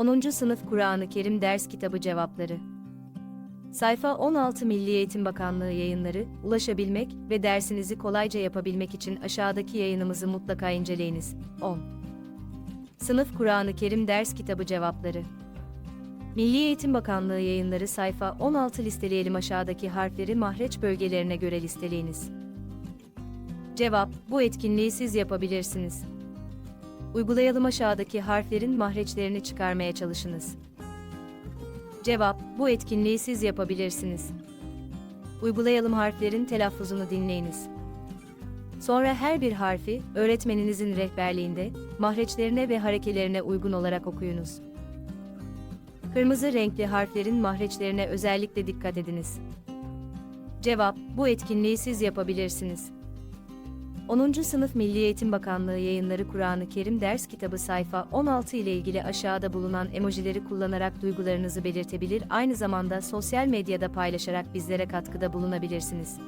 10. Sınıf Kur'an-ı Kerim Ders Kitabı Cevapları Sayfa 16 Milli Eğitim Bakanlığı yayınları, ulaşabilmek ve dersinizi kolayca yapabilmek için aşağıdaki yayınımızı mutlaka inceleyiniz. 10. Sınıf Kur'an-ı Kerim Ders Kitabı Cevapları Milli Eğitim Bakanlığı yayınları sayfa 16 listeleyelim aşağıdaki harfleri mahreç bölgelerine göre listeleyiniz. Cevap, bu etkinliği siz yapabilirsiniz. Uygulayalım aşağıdaki harflerin mahreçlerini çıkarmaya çalışınız. Cevap, bu etkinliği siz yapabilirsiniz. Uygulayalım harflerin telaffuzunu dinleyiniz. Sonra her bir harfi, öğretmeninizin rehberliğinde, mahreçlerine ve harekelerine uygun olarak okuyunuz. Kırmızı renkli harflerin mahreçlerine özellikle dikkat ediniz. Cevap, bu etkinliği siz yapabilirsiniz. 10. Sınıf Milli Eğitim Bakanlığı yayınları Kur'an-ı Kerim ders kitabı sayfa 16 ile ilgili aşağıda bulunan emojileri kullanarak duygularınızı belirtebilir, aynı zamanda sosyal medyada paylaşarak bizlere katkıda bulunabilirsiniz.